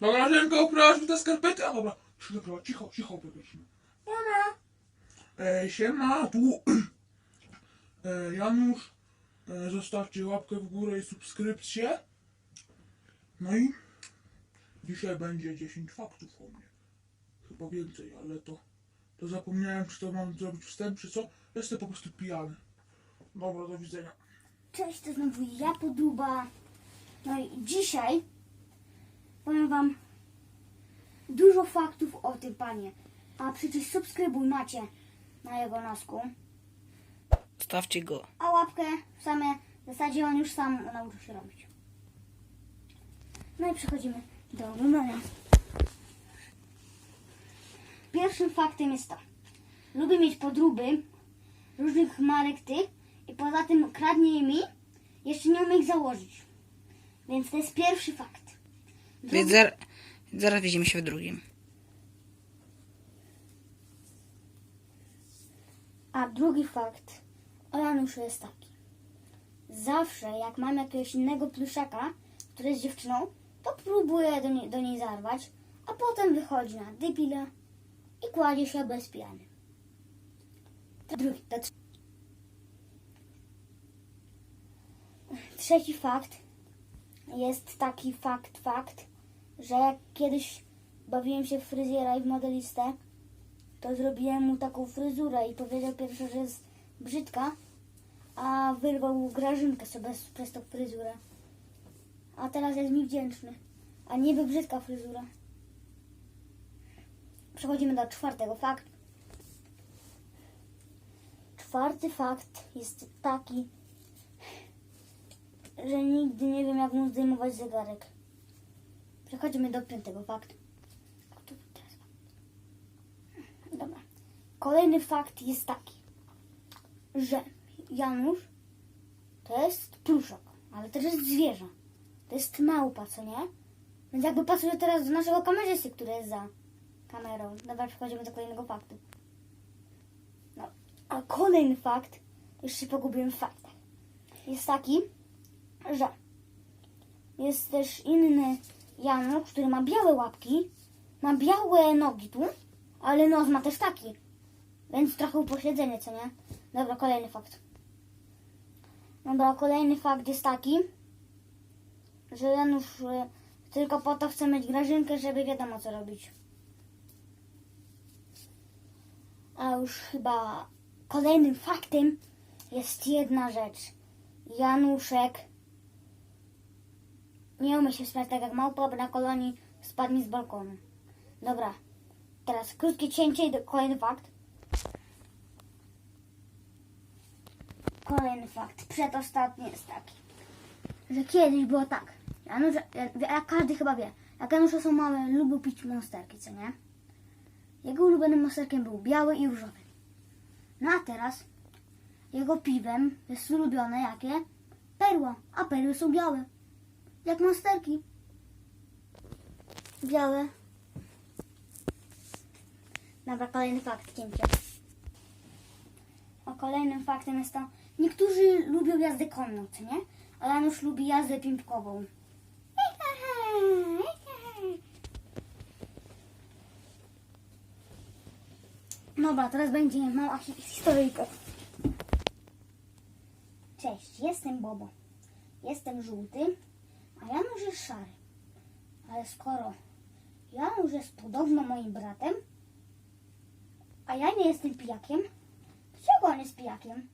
Dobra, Żenka, uprałaś mi te skarpety? A dobra, cicho, cicho, cicho, powiedzmy. Mama. E, siema, tu e, Janusz. E, zostawcie łapkę w górę i subskrypcję. No i dzisiaj będzie 10 faktów o mnie. Chyba więcej, ale to, to zapomniałem, czy to mam zrobić wstęp, czy co. Jestem po prostu pijany. Dobra, do widzenia. Cześć, to znowu ja Podruba. No i dzisiaj powiem wam dużo faktów o tym panie. A przecież subskrybuj macie na jego nosku. Stawcie go. A łapkę w same w zasadzie on już sam nauczył się robić. No i przechodzimy do oglądania. Pierwszym faktem jest to. Lubię mieć podróby różnych marek tych i poza tym kradnie je mi, jeszcze nie umiem ich założyć. Więc to jest pierwszy fakt. Więc zar- zaraz widzimy się w drugim. a drugi fakt o Januszu jest taki. Zawsze jak mam jakiegoś innego pluszaka, który jest dziewczyną, to próbuję do niej, do niej zarwać, a potem wychodzi na debila i kładzie się bez pijany. To drugi, to trze- Trzeci fakt jest taki fakt, fakt, że jak kiedyś bawiłem się w fryzjera i w modelistę, to zrobiłem mu taką fryzurę i powiedział pierwszy, że jest brzydka, a wyrwał grażynkę sobie przez tą fryzurę. A teraz jest mi wdzięczny. A niby brzydka fryzura. Przechodzimy do czwartego faktu. Czwarty fakt jest taki, że nigdy nie wiem, jak mu zdejmować zegarek. Przechodzimy do piątego faktu. Dobra. Kolejny fakt jest taki, że Janusz to jest pluszok, ale też jest zwierzę. To jest małpa, co nie? Więc jakby pasuje teraz do naszego kamerzysty, który jest za kamerą. Dobra, przechodzimy do kolejnego faktu. No, a kolejny fakt, już się pogubiłem w faktach, jest taki, że jest też inny Janusz, który ma białe łapki, ma białe nogi tu, ale nos ma też taki. Więc trochę upośledzenie, co nie? Dobra, kolejny fakt. Dobra, kolejny fakt jest taki, że Janusz y, tylko po to chce mieć grażynkę, żeby wiadomo co robić. A już chyba kolejnym faktem jest jedna rzecz. Januszek nie umie się wspinać tak jak małpa, bo na kolonii spadnie z balkonu. Dobra, teraz krótkie cięcie i kolejny fakt. Kolejny fakt, przedostatni jest taki, że kiedyś było tak, Janusz, jak, każdy chyba wie, jak Janusze są małe, lubił pić monsterki, co nie? Jego ulubionym monsterkiem był biały i różowy. No a teraz jego piwem jest ulubione jakie? Perła, a perły są białe. Jak monsterki. Białe. Dobra, kolejny fakt, cięcie. A kolejnym faktem jest to, niektórzy lubią jazdę konną, co nie? A Janusz lubi jazdę pimpkową. Dobra, teraz będzie mała hi- historyjka. Cześć, jestem Bobo. Jestem żółty, a Janusz jest szary. Ale skoro Janusz jest podobno moim bratem, a ja nie jestem pijakiem, to czego on jest pijakiem?